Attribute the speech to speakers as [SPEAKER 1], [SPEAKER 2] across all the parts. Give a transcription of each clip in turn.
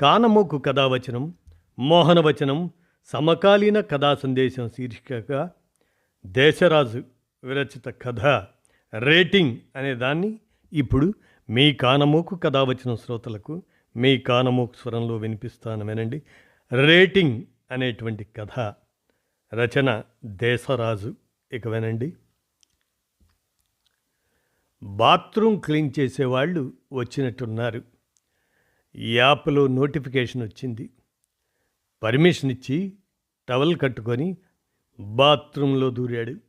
[SPEAKER 1] కానమోకు కథావచనం మోహనవచనం సమకాలీన కథా సందేశం శీర్షికగా దేశరాజు విరచిత కథ రేటింగ్ అనే దాన్ని ఇప్పుడు మీ కానమోకు కథావచనం శ్రోతలకు మీ కానమోకు స్వరంలో వినిపిస్తాను వినండి రేటింగ్ అనేటువంటి కథ రచన దేశరాజు ఇక వినండి బాత్రూమ్ క్లీన్ చేసేవాళ్ళు వచ్చినట్టున్నారు. యాప్లో నోటిఫికేషన్ వచ్చింది. పర్మిషన్ ఇచ్చి టవల్ కట్టుకొని బాత్రూంలో దూరాడు.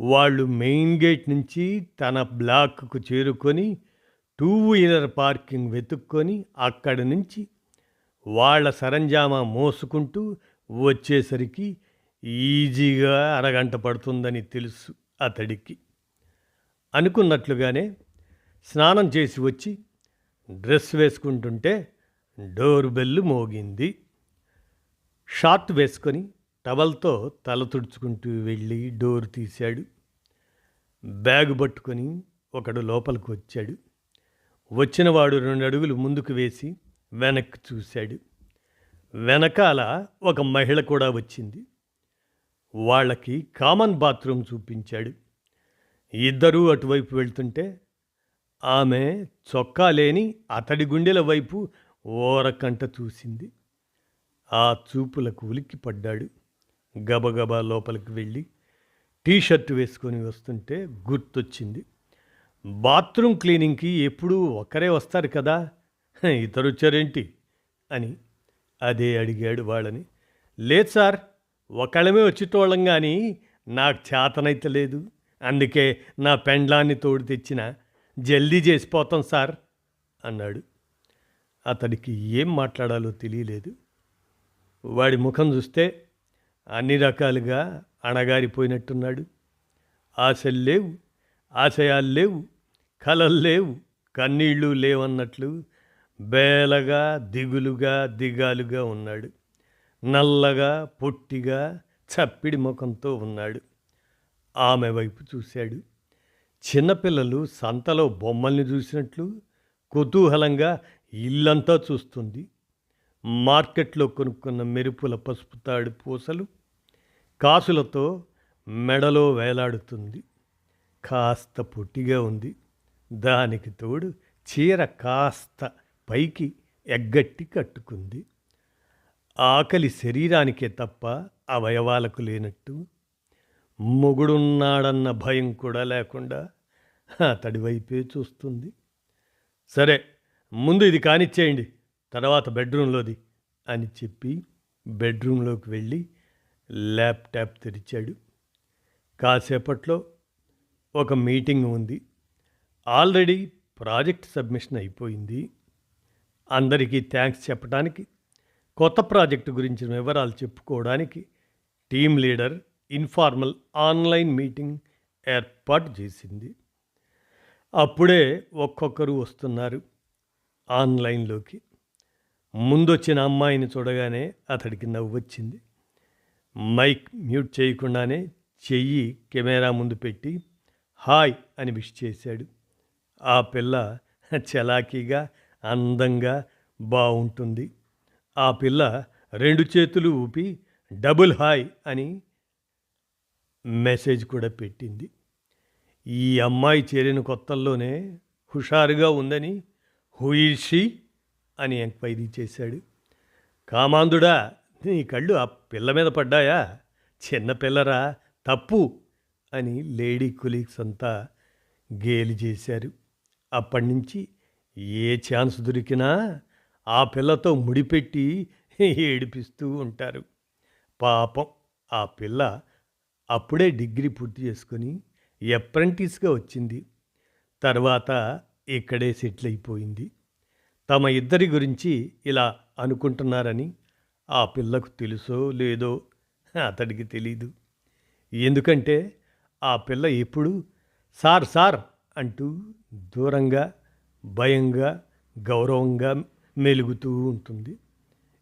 [SPEAKER 1] వాళ్ళు మెయిన్ గేట్ నుంచి తన బ్లాక్కు చేరుకొని టూ వీలర్ పార్కింగ్ వెతుక్కొని అక్కడి నుంచి వాళ్ళ సరంజామా మోసుకుంటూ వచ్చేసరికి ఈజీగా అరగంట పడుతుందని తెలుసు అతడికి. అనుకున్నట్లుగానే స్నానం చేసి వచ్చి డ్రెస్ వేసుకుంటుంటే డోర్ బెల్లు మోగింది. షార్ట్ వేసుకొని టవల్తో తల తుడుచుకుంటూ వెళ్ళి డోర్ తీశాడు. బ్యాగ్ పట్టుకొని ఒకడు లోపలికి వచ్చాడు. వచ్చినవాడు రెండు అడుగులు ముందుకు వేసి వెనక్కి చూశాడు. వెనకాల ఒక మహిళ కూడా వచ్చింది. వాళ్ళకి కామన్ బాత్రూమ్ చూపించాడు. ఇద్దరూ అటువైపు వెళ్తుంటే ఆమె చొక్కా లేని అతడి గుండెల వైపు ఓరకంట చూసింది. ఆ చూపులకు ఉలిక్కి పడ్డాడు. గబగబా లోపలికి వెళ్ళి టీ షర్ట్ వేసుకొని వస్తుంటే గుర్తొచ్చింది. బాత్రూమ్ క్లీనింగ్కి ఎప్పుడూ ఒక్కరే వస్తారు కదా ఇతరు వచ్చారేంటి అని అదే అడిగాడు వాళ్ళని. లేదు సార్ ఒకళ్ళమే వచ్చేటోళ్ళం కానీ నాకు చేతనైతే లేదు. అందుకే నా పెండ్లాన్ని తోడు తెచ్చిన జల్దీ చేసిపోతాం సార్ అన్నాడు. అతడికి ఏం మాట్లాడాలో తెలియలేదు. వాడి ముఖం చూస్తే అన్ని రకాలుగా అణగారిపోయినట్టున్నాడు. ఆశలు లేవు ఆశయాలు లేవు కలలు లేవు కన్నీళ్ళు లేవన్నట్లు బేలగా దిగులుగా దిగాలుగా ఉన్నాడు. నల్లగా పొట్టిగా చప్పిడి ముఖంతో ఉన్నాడు. ఆమె వైపు చూశాడు. చిన్నపిల్లలు సంతలో బొమ్మల్ని చూసినట్లు కుతూహలంగా ఇల్లంతా చూస్తుంది. మార్కెట్లో కొనుక్కున్న మెరుపుల పసుపు తాడి పూసలు కాసులతో మెడలో వేలాడుతుంది. కాస్త పొట్టిగా ఉంది. దానికి తోడు చీర కాస్త పైకి ఎగ్గట్టి కట్టుకుంది. ఆకలి శరీరానికే తప్ప అవయవాలకు లేనట్టు. మొగుడున్నాడన్న భయం కూడా లేకుండా అతడి వైపే చూస్తుంది. సరే ముందు ఇది కానిచ్చేయండి తర్వాత బెడ్రూమ్లోది అని చెప్పి బెడ్రూమ్లోకి వెళ్ళి ల్యాప్టాప్ తెరిచాడు. కాసేపట్లో ఒక మీటింగ్ ఉంది. ఆల్రెడీ ప్రాజెక్ట్ సబ్మిషన్ అయిపోయింది. అందరికీ థ్యాంక్స్ చెప్పడానికి కొత్త ప్రాజెక్టు గురించిన వివరాలు చెప్పుకోవడానికి team leader informal online meeting ఏర్పాటు చేసింది. అప్పుడే ఒక్కొక్కరు వస్తున్నారు ఆన్లైన్లోకి. ముందొచ్చిన అమ్మాయిని చూడగానే అతడికి నవ్వు వచ్చింది. మైక్ మ్యూట్ చేయకుండానే చెయ్యి కెమెరా ముందు పెట్టి హాయ్ అని విష్ చేశాడు. ఆ పిల్ల చలాకీగా అందంగా బాగుంటుంది ఆ పిల్ల రెండు చేతులు ఊపి డబుల్ హాయ్ అని మెసేజ్ కూడా పెట్టింది. ఈ అమ్మాయి చేరిన కొత్తల్లోనే హుషారుగా ఉందని హుయిషి అని ఎంక్వైరీ చేశాడు. కామాందుడా నీ కళ్ళు ఆ పిల్ల మీద పడ్డాయా? చిన్న పిల్లరా తప్పు అని లేడీ కొలీగ్స్ అంతా గేలి చేశారు. అప్పటి నుంచి ఏ ఛాన్స్ దొరికినా ఆ పిల్లతో ముడిపెట్టి ఏడిపిస్తూ ఉంటారు. పాపం ఆ పిల్ల అప్పుడే డిగ్రీ పూర్తి చేసుకొని అప్రెంటిస్గా వచ్చింది. తర్వాత ఇక్కడే సెటిల్ అయిపోయింది తమ ఇద్దరి గురించి ఇలా అనుకుంటున్నారని ఆ పిల్లకు తెలుసో లేదో అతడికి తెలీదు. ఎందుకంటే ఆ పిల్ల ఎప్పుడు సార్ సార్ అంటూ దూరంగా భయంగా గౌరవంగా మెలుగుతూ ఉంటుంది.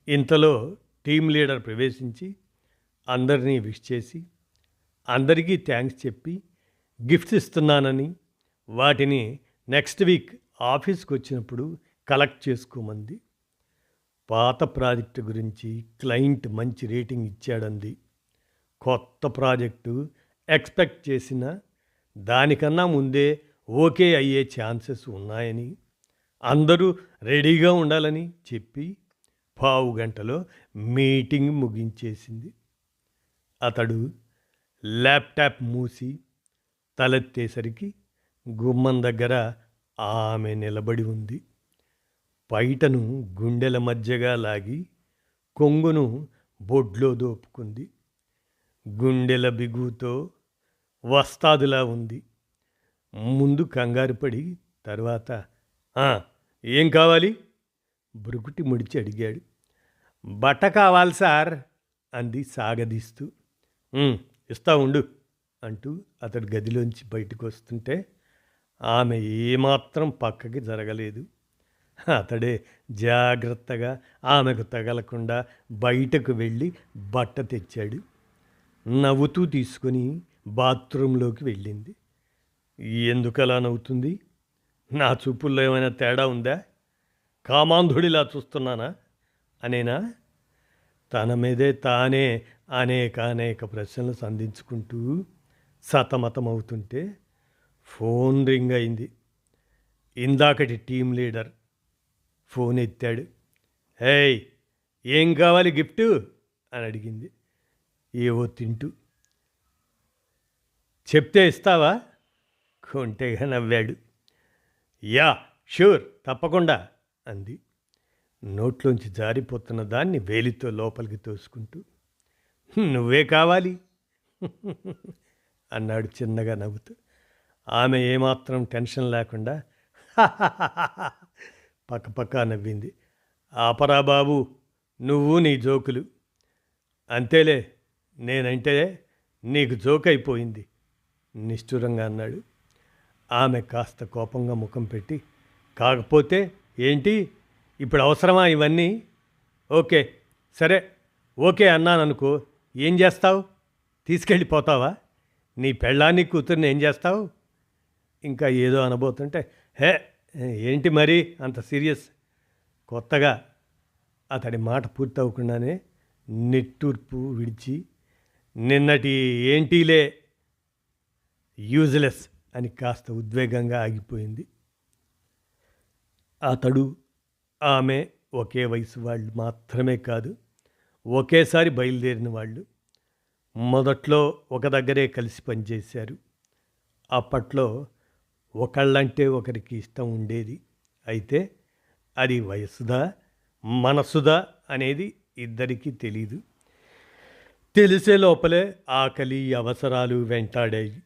[SPEAKER 1] ఇంతలో టీం లీడర్ ప్రవేశించి అందరినీ విష్ చేసి అందరికీ థ్యాంక్స్ చెప్పి గిఫ్ట్స్ ఇస్తున్నానని వాటిని నెక్స్ట్ వీక్ ఆఫీస్కి వచ్చినప్పుడు కలెక్ట్ చేసుకోమంది. పాత ప్రాజెక్టు గురించి క్లయింట్ మంచి రేటింగ్ ఇచ్చాడంది. కొత్త ప్రాజెక్టు ఎక్స్పెక్ట్ చేసిన దానికన్నా ముందే ఓకే అయ్యే ఛాన్సెస్ ఉన్నాయని అందరూ రెడీగా ఉండాలని చెప్పి పావు గంటలో మీటింగ్ ముగించేసింది. అతడు ల్యాప్టాప్ మూసి తలెత్తేసరికి గుమ్మం దగ్గర ఆమె నిలబడి ఉంది. పైటను గుండెల మధ్యగా లాగి కొంగును బొడ్లో దోపుకుంది. గుండెల బిగుతో వస్తాదులా ఉంది. ముందు కంగారు పడి తర్వాత ఏం కావాలి? బ్రుకుటి ముడిచి అడిగాడు. బట్ట కావాలి సార్ అంది సాగదీస్తూ. ఇస్తా ఉండు. అంటూ అతడు గదిలోంచి బయటకు వస్తుంటే ఆమె ఏమాత్రం పక్కకి జరగలేదు. అతడే జాగ్రత్తగా ఆమెకు తగలకుండా బయటకు వెళ్ళి బట్ట తెచ్చాడు. నవ్వుతూ తీసుకొని బాత్రూంలోకి వెళ్ళింది. ఎందుకలా నవ్వుతుంది? నా చూపుల్లో ఏమైనా తేడా ఉందా? కామాంధుడిలా చూస్తున్నానా? అనేనా? తన మీదే తానే అనేక అనేక ప్రశ్నలు సంధించుకుంటూ సతమతమవుతుంటే ఫోన్ రింగ్ అయింది. ఇందాకటి టీం లీడర్ ఫోన్ ఎత్తాడు. హేయ్ ఏం కావాలి గిఫ్ట్? అని అడిగింది. ఏవో తింటూ. చెప్తే ఇస్తావా? కొంటేగా నవ్వాడు. యా షూర్ తప్పకుండా అంది. నోట్లోంచి జారిపోతున్న దాన్ని వేలితో లోపలికి తోసుకుంటూ నువ్వే కావాలి. అన్నాడు చిన్నగా నవ్వుతూ. ఆమె ఏమాత్రం టెన్షన్ లేకుండా పక్కపక్క నవ్వింది. ఆపరా బాబు నువ్వు నీ జోకులు. అంతేలే నేనంటే నీకు జోక్ అయిపోయింది నిష్ఠురంగా అన్నాడు. ఆమె కాస్త కోపంగా ముఖం పెట్టి కాకపోతే ఏంటి ఇప్పుడు అవసరమా ఇవన్నీ? ఓకే సరే ఓకే అన్నాననుకో ఏం చేస్తావు? తీసుకెళ్ళిపోతావా? నీ పెళ్ళాన్ని కూతుర్ని ఏం చేస్తావు? ఇంకా ఏదో అనబోతుంటే హే ఏంటి మరి అంత సీరియస్? కొత్తగా అతడి మాట పూర్తవకుండానే నిట్టూర్పు విడిచి నిన్నటి ఏంటిలే యూజ్లెస్ అని కాస్త ఉద్వేగంగా ఆగిపోయింది. అతడు ఆమె ఒకే వయసు వాళ్ళు మాత్రమే కాదు ఒకేసారి బయలుదేరిన వాళ్ళు మొదట్లో ఒక దగ్గరే కలిసి పనిచేశారు. అప్పట్లో ఒకళ్ళంటే ఒకరికి ఇష్టం ఉండేది. అయితే అది వయసుదా మనసుదా అనేది ఇద్దరికీ తెలీదు. తెలిసే లోపలే ఆకలి అవసరాలు వెంటాడాయి.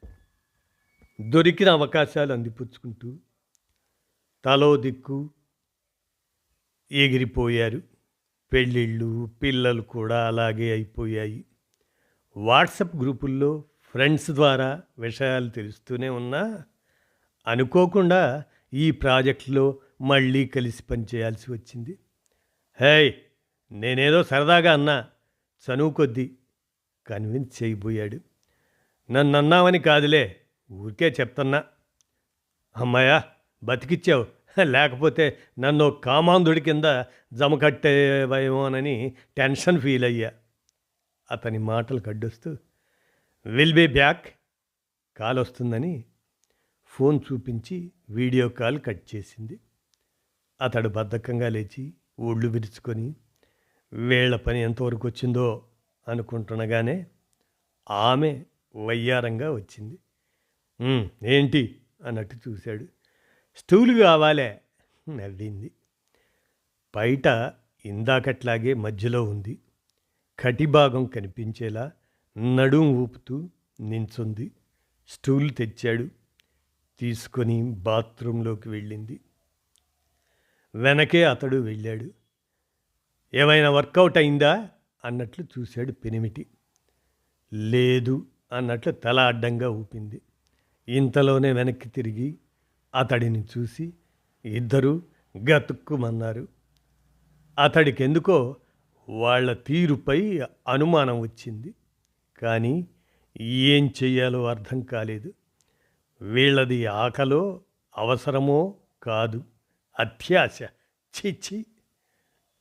[SPEAKER 1] దొరికిన అవకాశాలు అందిపుచ్చుకుంటూ తలో దిక్కు ఎగిరిపోయారు. పెళ్ళిళ్ళు పిల్లలు కూడా అలాగే అయిపోయాయి. వాట్సప్ గ్రూపుల్లో ఫ్రెండ్స్ ద్వారా విషయాలు తెలుస్తూనే ఉన్నా అనుకోకుండా ఈ ప్రాజెక్టులో మళ్ళీ కలిసి పనిచేయాల్సి వచ్చింది. హేయ్ నేనేదో సరదాగా అన్నా చనువు కొద్దీ కన్విన్స్ చేయబోయాడు. నన్ను అన్నావని కాదులే ఊరికే చెప్తున్నా. అమ్మాయా బతికిచ్చావు. లేకపోతే నన్ను కామాంధుడి కింద జమ కట్టేవేమోనని టెన్షన్ ఫీల్ అయ్యా. అతని మాటలు కడ్డొస్తూ విల్ బీ బ్యాక్ కాల్ వస్తుందని ఫోన్ చూపించి వీడియో కాల్ కట్ చేసింది. అతడు బద్ధకంగా లేచి ఒళ్ళు విరుచుకొని వీళ్ళ పని ఎంతవరకు వచ్చిందో అనుకుంటుండగానే ఆమె వయ్యారంగా వచ్చింది. ఏంటి? అన్నట్టు చూశాడు. స్టూలు కావాలే నవ్వింది. బయట ఇందాకట్లాగే మధ్యలో ఉంది. కటిభాగం కనిపించేలా నడుం ఊపుతూ నించుంది. స్టూల్ తెచ్చాడు. తీసుకొని బాత్రూంలోకి వెళ్ళింది. వెనకే అతడు వెళ్ళాడు. ఏమైనా వర్కౌట్ అయిందా? అన్నట్లు చూశాడు పెనిమిటి. లేదు అన్నట్లు తల అడ్డంగా ఊపింది. ఇంతలోనే వెనక్కి తిరిగి అతడిని చూసి ఇద్దరూ గతుక్కుమన్నారు. అతడికెందుకో వాళ్ళ తీరుపై అనుమానం వచ్చింది. కానీ ఏం చెయ్యాలో అర్థం కాలేదు. వీళ్ళది ఆకలో అవసరమో కాదు. అత్యాశ. చిచ్చి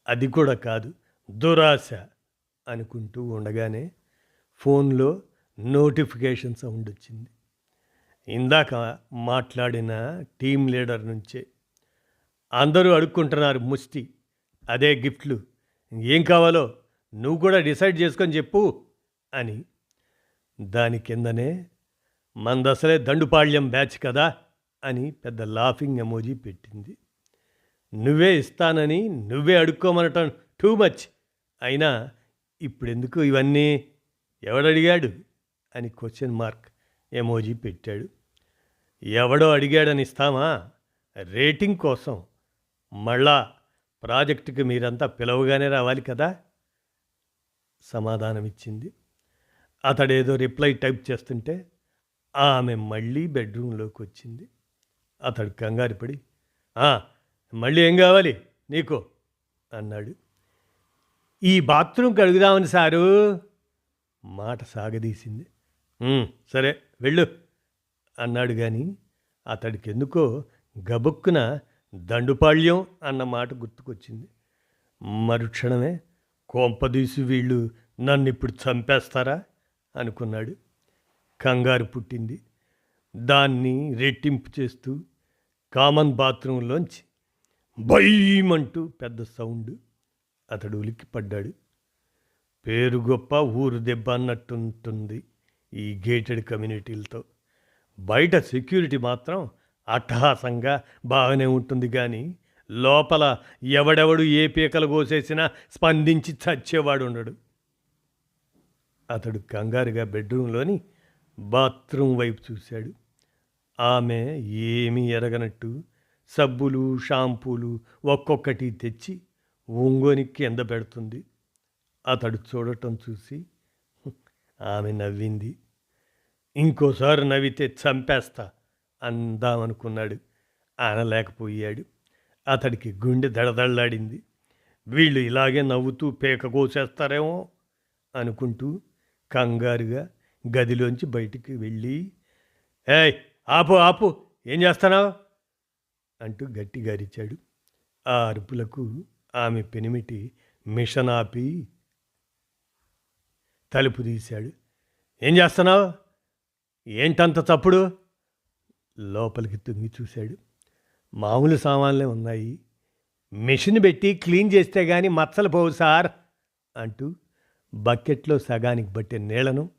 [SPEAKER 1] అది కూడా కాదు. దురాశ అనుకుంటూ ఉండగానే ఫోన్లో నోటిఫికేషన్ సౌండ్ వచ్చింది. ఇందాక మాట్లాడిన టీం లీడర్ నుంచే. అందరూ అడుక్కుంటున్నారు ముష్టి. అదే గిఫ్ట్లు. ఏం కావాలో నువ్వు కూడా డిసైడ్ చేసుకొని చెప్పు అని. దాని కిందనే మందసలే దండుపాళ్యం బ్యాచ్ కదా అని పెద్ద లాఫింగ్ ఎమోజీ పెట్టింది. నువ్వే ఇస్తానని నువ్వే అడుక్కోమనటం టూ మచ్ అయినా ఇప్పుడెందుకు ఇవన్నీ? ఎవడడిగాడు? అని క్వశ్చన్ మార్క్ ఎమోజీ పెట్టాడు. ఎవడో అడిగాడని ఇస్తామా? రేటింగ్ కోసం. మళ్ళా ప్రాజెక్టుకి మీరంతా పిలవగానే రావాలి కదా? సమాధానం ఇచ్చింది అతడేదో రిప్లై టైప్ చేస్తుంటే ఆమె మళ్ళీ బెడ్రూమ్లోకి వచ్చింది అతడు కంగారుపడి పడి మళ్ళీ ఏం కావాలి నీకు? అన్నాడు. ఈ బాత్రూమ్ కడుగుదామని సారు. మాట సాగదీసింది. సరే వెళ్ళు అన్నాడు కానీ అతడికి ఎందుకో గబుక్కున దండుపాళ్యం అన్న మాట గుర్తుకొచ్చింది. మరుక్షణమే కోంపదీసి వీళ్ళు నన్ను ఇప్పుడు చంపేస్తారా? అనుకున్నాడు. కంగారు పుట్టింది. దాన్ని రెట్టింపు చేస్తూ కామన్ బాత్రూంలోంచి భయమంటూ పెద్ద సౌండ్ అతడు ఉలిక్కి పడ్డాడు. పేరు గొప్ప ఊరు దెబ్బ అన్నట్టుంటుంది ఈ గేటెడ్ కమ్యూనిటీలతో. బయట సెక్యూరిటీ మాత్రం అట్టహాసంగా బాగానే ఉంటుంది కానీ లోపల ఎవడెవడు ఏ పీకలు కోసేసినా స్పందించి చచ్చేవాడు ఉండడు. అతడు కంగారుగా బెడ్రూమ్లోని బాత్రూమ్ వైపు చూశాడు. ఆమె ఏమీ ఎరగనట్టు సబ్బులు షాంపూలు ఒక్కొక్కటి తెచ్చి ఒంగోని కింద పెడుతుంది. అతడు చూడటం చూసి ఆమె నవ్వింది. ఇంకోసారి నవ్వితే చంపేస్తా. అందామనుకున్నాడు. అనలేకపోయాడు అతడికి గుండె దడదళ్ళాడింది వీళ్ళు ఇలాగే నవ్వుతూ పేక కోసేస్తారేమో అనుకుంటూ కంగారుగా గదిలోంచి బయటికి వెళ్ళి ఏయ్ ఆపు ఆపు ఏం చేస్తున్నావు? అంటూ గట్టిగా అరిచాడు ఆ అరుపులకు ఆమె పెనిమిటి మిషన్ ఆపి తలుపు తీశాడు. ఏం చేస్తున్నావు? ఏంటంత తప్పుడు? లోపలికి తుంగి చూశాడు. మామూలు సామాన్లే ఉన్నాయి. మెషిన్ పెట్టి క్లీన్ చేస్తే కానీ మచ్చలు పోవు సార్ అంటూ బకెట్లో సగానికి బట్టే నీళ్ళను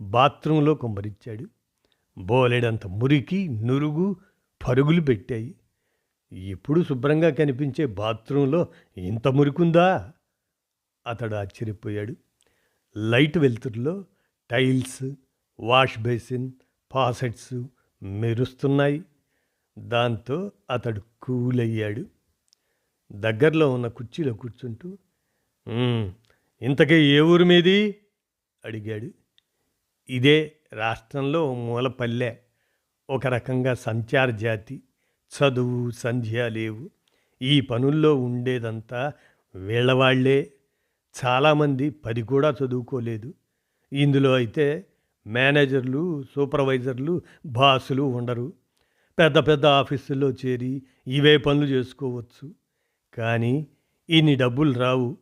[SPEAKER 1] బాత్రూంలో కుమ్మరిచ్చాడు. బోలెడంత మురికి నురుగు పరుగులు పెట్టాయి. ఎప్పుడు శుభ్రంగా కనిపించే బాత్రూంలో ఇంత మురికుందా? అతడు ఆశ్చర్యపోయాడు. లైట్ వెలుతురులో టైల్స్ వాష్ బేసిన్ ఫాసెట్స్ మెరుస్తున్నాయి. దాంతో అతడు కూల్ అయ్యాడు దగ్గరలో ఉన్న కుర్చీలో కూర్చుంటూ ఇంతకీ ఏ ఊరు మీది? అడిగాడు. ఇదే రాష్ట్రంలో మూలపల్లె. ఒక రకంగా సంచార జాతి. చదువు సంధ్య లేవు. ఈ పనుల్లో ఉండేదంతా వీళ్ళవాళ్ళే. చాలామంది పది కూడా చదువుకోలేదు. ఇందులో అయితే మేనేజర్లు సూపర్వైజర్లు బాసులు ఉండరు. పెద్ద పెద్ద ఆఫీసుల్లో చేరి ఇవే పనులు చేసుకోవచ్చు. కానీ ఇన్ని డబ్బులు రావు.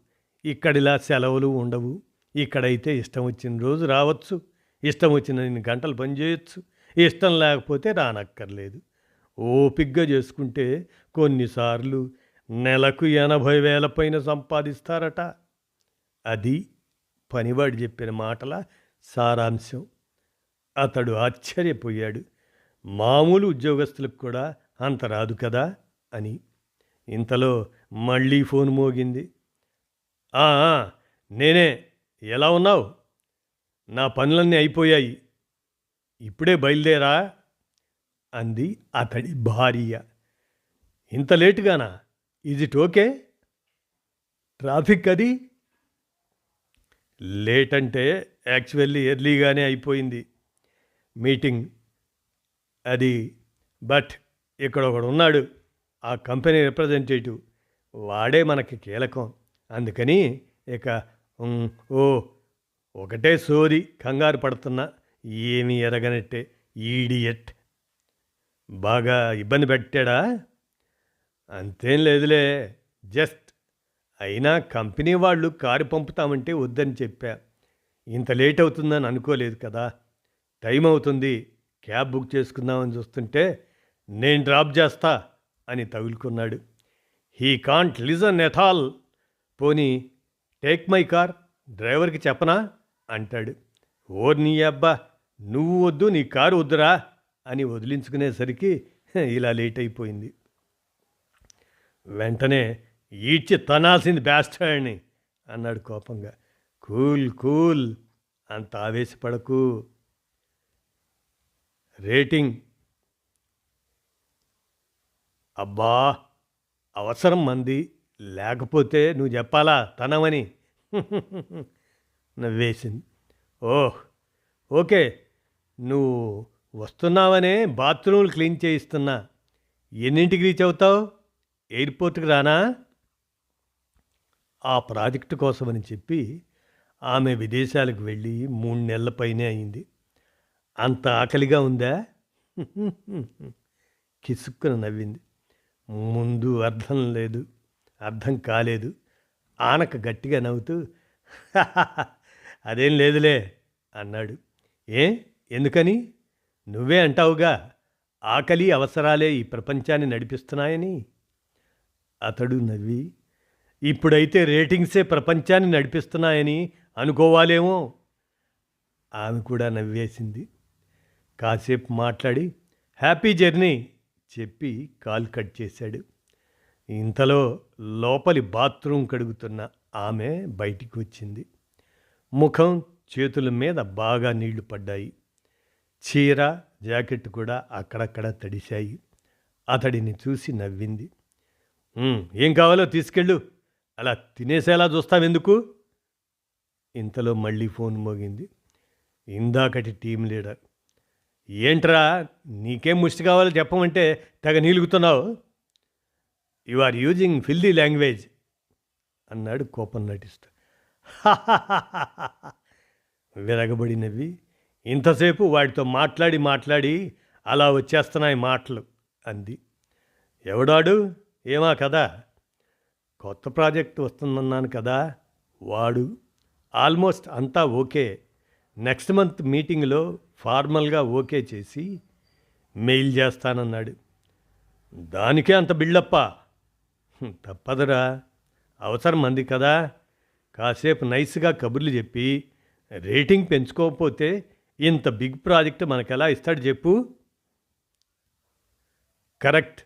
[SPEAKER 1] ఇక్కడిలా సెలవులు ఉండవు. ఇక్కడైతే ఇష్టం వచ్చిన రోజు రావచ్చు. ఇష్టం వచ్చిన ఇన్ని గంటలు పనిచేయచ్చు ఇష్టం లేకపోతే రానక్కర్లేదు. ఓపిగ్గా చేసుకుంటే కొన్నిసార్లు నెలకు ఎనభై వేల పైన సంపాదిస్తారట. అది పనివాడు చెప్పిన మాటల సారాంశం. అతడు ఆశ్చర్యపోయాడు. మామూలు ఉద్యోగస్తులకు కూడా అంత రాదు కదా అని. ఇంతలో మళ్ళీ ఫోన్ మోగింది. నేనే. ఎలా ఉన్నావు? నా పనులన్నీ అయిపోయాయి. ఇప్పుడే బయలుదేరా అంది అతడి భార్య. ఇంత లేటుగానా? ఇది ఓకే ట్రాఫిక్ అది? లేట్ అంటే యాక్చువల్లీ ఎర్లీగానే అయిపోయింది. మీటింగ్. అది బట్ ఇక్కడ ఒకడు ఉన్నాడు. ఆ కంపెనీ రిప్రజెంటేటివ్. వాడే మనకి కీలకం. అందుకని ఇక ఓ ఒకటే సోది కంగారు పడుతున్నా. ఏమీ ఎరగనట్టే. ఈడియట్. బాగా ఇబ్బంది పెట్టాడా? అంతేం లేదులే. జస్ట్ అయినా కంపెనీ వాళ్ళు కారు పంపుతామంటే వద్దని చెప్పా. ఇంత లేట్ అవుతుందని అనుకోలేదు కదా. టైం అవుతుంది క్యాబ్ బుక్ చేసుకుందామని చూస్తుంటే నేను డ్రాప్ చేస్తా అని తగులుకున్నాడు. He can't listen at all పోనీ టేక్ మై కార్ డ్రైవర్కి చెప్పనా? అంటాడు. ఓర్ నీ అబ్బా నువ్వు వద్దు నీ కారు వద్దురా అని వదిలించుకునేసరికి ఇలా లేట్ అయిపోయింది వెంటనే ఈడ్చి తనాల్సింది బ్యాస్టాడ్ని అన్నాడు కోపంగా. Cool cool. అంత ఆవేశపడకు. రేటింగ్. అబ్బా అవసరం మంది. లేకపోతే నువ్వు చెప్పాలా? తనమని. నవ్వేసింది. Oh okay. నువ్వు వస్తున్నావనే బాత్రూమ్లు క్లీన్ చేయిస్తున్నా. ఎన్నింటికి రీచ్ అవుతావు? ఎయిర్పోర్ట్కి రానా? ఆ ప్రాజెక్టు కోసమని చెప్పి ఆమె విదేశాలకు వెళ్ళి మూడు నెలల పైనే అయింది. అంత ఆకలిగా ఉందా? కిసుక్కున నవ్వింది. ముందు అర్థం లేదు అర్థం కాలేదు. ఆనక గట్టిగా నవ్వుతూ అదేం లేదులే అన్నాడు. ఏ? ఎందుకని? నువ్వే అంటావుగా ఆకలి అవసరాలే ఈ ప్రపంచాన్ని నడిపిస్తున్నాయని? అతడు నవ్వి ఇప్పుడైతే రేటింగ్సే ప్రపంచాన్ని నడిపిస్తున్నాయని అనుకోవాలేమో? ఆమె కూడా నవ్వేసింది. కాసేపు మాట్లాడి హ్యాపీ జర్నీ చెప్పి కాల్ కట్ చేశాడు. ఇంతలో లోపలి బాత్రూమ్ కడుగుతున్న ఆమె బయటికి వచ్చింది. ముఖం చేతుల మీద బాగా నీళ్ళు పడ్డాయి. చీర జాకెట్ కూడా అక్కడక్కడ తడిశాయి. అతడిని చూసి నవ్వింది. ఏం కావాలో తీసుకెళ్ళు. అలా తినేసేలా చూస్తావెందుకు ఇంతలో మళ్ళీ ఫోన్ మోగింది. ఇందాకటి టీం లీడర్. ఏంట్రా నీకేం ముష్టి కావాలో చెప్పమంటే తెగ నీలుగుతున్నావు? You are using filthy language అన్నాడు కోపం నటిస్తూ. విరగబడినవి. ఇంతసేపు వాడితో మాట్లాడి మాట్లాడి అలా వచ్చేస్తున్నాయి మాటలు అంది. ఎవడాడు? ఏమా కదా? కొత్త ప్రాజెక్ట్ వస్తుందన్నాను కదా? వాడు. ఆల్మోస్ట్ అంతా ఓకే. నెక్స్ట్ మంత్ మీటింగ్లో ఫార్మల్గా ఓకే చేసి మెయిల్ చేస్తానన్నాడు. దానికే అంత బిల్డప్పా. తప్పదురా. అవసరం మంది కదా. కాసేపు నైస్గా కబుర్లు చెప్పి రేటింగ్ పెంచుకోకపోతే ఇంత బిగ్ ప్రాజెక్ట్ మనకెలా ఇస్తాడు చెప్పు. కరెక్ట్.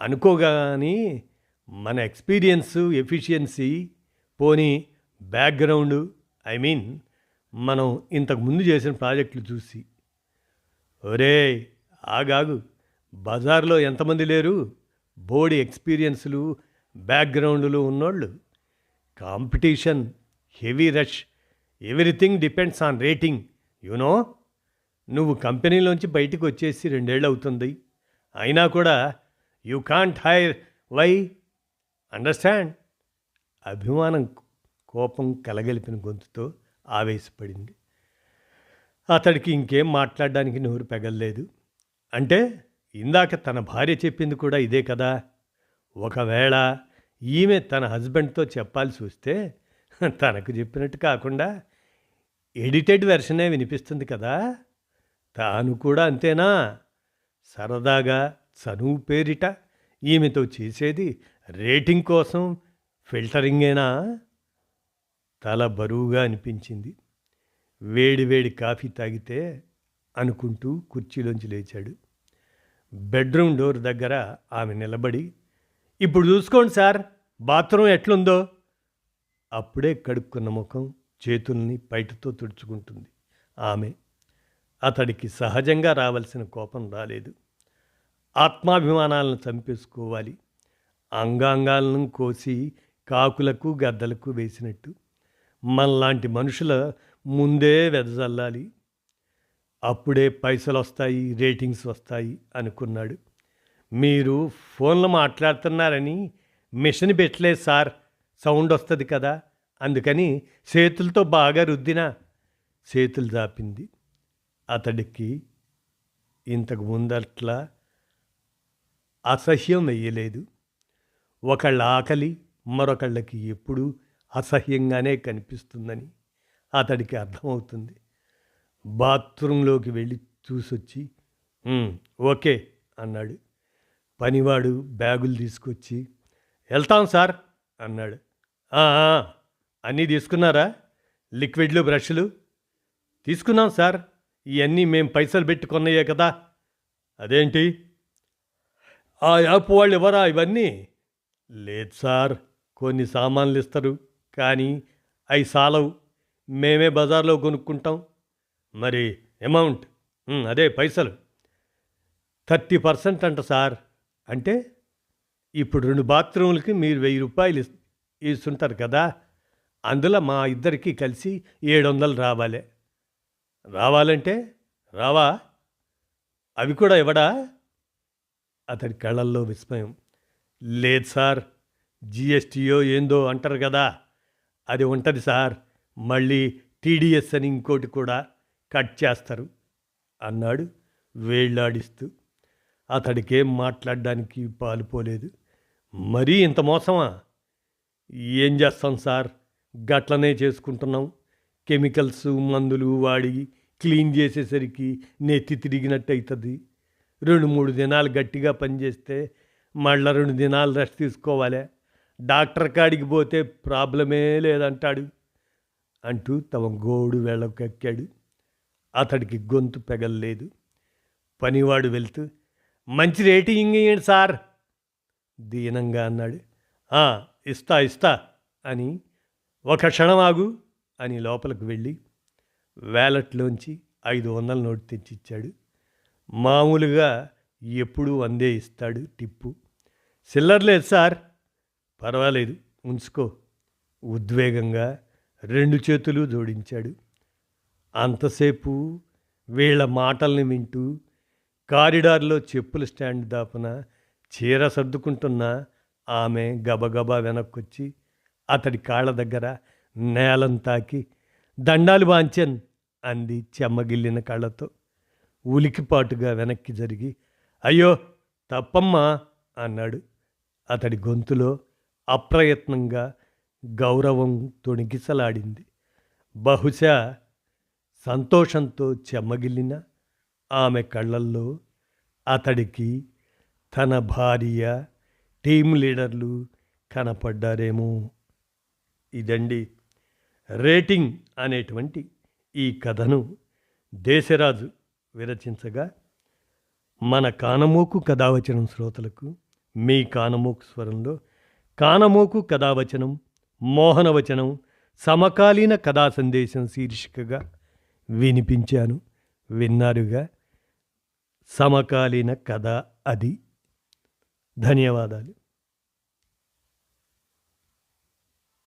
[SPEAKER 1] అనుకోగాని మన ఎక్స్పీరియన్స్ ఎఫిషియన్సీ పోనీ బ్యాక్గ్రౌండ్ ఐ మీన్ మనం ఇంతకు ముందు చేసిన ప్రాజెక్టులు చూసి ఒరే ఆగాగు. బజార్లో ఎంతమంది లేరు? బోడి ఎక్స్పీరియన్స్లు బ్యాక్గ్రౌండ్లు ఉన్నోళ్ళు. Competition heavy rush everything depends on rating you know నువ్వు కంపెనీలోంచి బయటకు వచ్చేసి రెండేళ్ళు అవుతుంది. అయినా కూడా you can't hire why? Understand. అభిమానం కోపం కలగలిపిన గొంతుతో ఆవేశపడింది. అతడికి ఇంకేం మాట్లాడడానికి నోరు పెగల్లేదు. అంటే ఇందాక తన భార్య చెప్పింది కూడా ఇదే కదా. ఒకవేళ ఈమె తన హస్బెండ్తో చెప్పాల్సి వస్తే తనకు చెప్పినట్టు కాకుండా ఎడిటెడ్ వెర్షనే వినిపిస్తుంది కదా. తాను కూడా అంతేనా? సరదాగా చనువు పేరిట ఈమెతో చేసేది రేటింగ్ కోసం ఫిల్టరింగేనా? తల బరువుగా అనిపించింది. వేడి వేడి కాఫీ తాగితే అనుకుంటూ కుర్చీలోంచి లేచాడు. బెడ్రూమ్ డోర్ దగ్గర ఆమె నిలబడి ఇప్పుడు చూసుకోండి సార్ బాత్రూమ్ ఎట్లుందో? అప్పుడే కడుక్కున్న ముఖం చేతుల్ని బయటతో తుడుచుకుంటుంది. ఆమె అతడికి సహజంగా రావాల్సిన కోపం రాలేదు. ఆత్మాభిమానాలను చంపేసుకోవాలి. అంగాంగాలను కోసి కాకులకు గద్దలకు వేసినట్టు. మనలాంటి మనుషుల ముందే వెదజల్లాలి. అప్పుడే పైసలు వస్తాయి రేటింగ్స్ వస్తాయి అనుకున్నాడు. మీరు ఫోన్లో మాట్లాడుతున్నారని మిషన్ పెట్టలేదు సార్ సౌండ్ వస్తుంది కదా అందుకని చేతులతో బాగా రుద్దిన చేతులు దాపింది. అతడికి ఇంతకు ముందట్లా అసహ్యం వెయ్యలేదు ఒకళ్ళ ఆకలి మరొకళ్ళకి ఎప్పుడూ అసహ్యంగానే కనిపిస్తుందని అతడికి అర్థమవుతుంది. బాత్రూంలోకి వెళ్ళి చూసొచ్చి ఓకే అన్నాడు. పనివాడు బ్యాగులు తీసుకొచ్చి వెళ్తాం సార్ అన్నాడు. అన్నీ తీసుకున్నారా? లిక్విడ్లు బ్రష్లు? తీసుకున్నాం సార్. ఇవన్నీ మేము పైసలు పెట్టుకున్నాయే కదా. అదేంటి? ఆ యాప్ వాళ్ళు ఇవ్వరా ఇవన్నీ? లేదు సార్. కొన్ని సామాన్లు ఇస్తారు. కానీ అవి సాలవు. మేమే బజార్లో కొనుక్కుంటాం. మరి అమౌంట్? అదే పైసలు. థర్టీ పర్సెంట్ అంట సార్. అంటే ఇప్పుడు రెండు బాత్రూములకి మీరు వెయ్యి రూపాయలు ఇస్తుంటారు కదా. అందులో మా ఇద్దరికి కలిసి ఏడు వందలు రావాలి. రావాలంటే రావా? అవి కూడా ఇవ్వడా? అతడి కళ్ళల్లో విస్మయం. లేదు సార్. జిఎస్టీయో ఏందో అంటారు కదా. అది ఉంటుంది సార్. మళ్ళీ టీడీఎస్ అని ఇంకోటి కూడా కట్ చేస్తారు అన్నాడు వేళ్ళాడిస్తూ అతడికేం మాట్లాడడానికి పాలుపోలేదు మరీ ఇంత మోసమా? ఏం చేస్తాం సార్? గట్లనే చేసుకుంటున్నాం. కెమికల్స్ మందులు వాడి క్లీన్ చేసేసరికి నెత్తి తిరిగినట్టు అవుతుంది రెండు మూడు దినాలు గట్టిగా పనిచేస్తే మళ్ళీ రెండు దినాలు రెస్ట్ తీసుకోవాలి. డాక్టర్ కాడికి పోతే ప్రాబ్లమే లేదంటాడు అంటూ తమ గోడు వెళ్ళకెక్కాడు అతడికి గొంతు పెగల్లేదు. పనివాడు వెళ్తూ మంచి రేటింగ్ ఇయ్యండి సార్. దీనంగా అన్నాడు. ఇస్తా ఇస్తా అని ఒక క్షణం ఆగు అని లోపలికి వెళ్ళి వ్యాలెట్లోంచి ఐదు వందల నోటు తెచ్చిచ్చాడు. మామూలుగా ఎప్పుడూ వందే ఇస్తాడు టిప్పు. చిల్లర లేదు సార్. పర్వాలేదు ఉంచుకో. ఉద్వేగంగా రెండు చేతులు జోడించాడు. అంతసేపు వీళ్ళ మాటల్ని వింటూ కారిడార్లో చెప్పుల స్టాండ్ దాపున చీర సర్దుకుంటున్న ఆమె గబగబా వెనక్కొచ్చి అతడి కాళ్ళ దగ్గర నేలం తాకి దండాలు వాంచన్ అంది చెమ్మగిల్లిన కళ్ళతో. ఉలికిపాటుగా వెనక్కి జరిగి అయ్యో తప్పమ్మా అన్నాడు. అతడి గొంతులో అప్రయత్నంగా గౌరవం తొణికిసలాడింది బహుశా సంతోషంతో చెమ్మగిల్లిన ఆమె కళ్ళల్లో అతడికి తన భార్య టీం లీడర్లు కనపడ్డారేమో. ఇదండి రేటింగ్ అనేటువంటి ఈ కథను దేశరాజు విరచించగా మన కానమోకు కథావచనం శ్రోతలకు మీ కానమోకు స్వరంలో కానమోకు కథావచనం మోహనవచనం సమకాలీన కథా సందేశం శీర్షికగా వినిపించాను. విన్నారుగా? సమకాలీన కథ అది. ధన్యవాదాలు.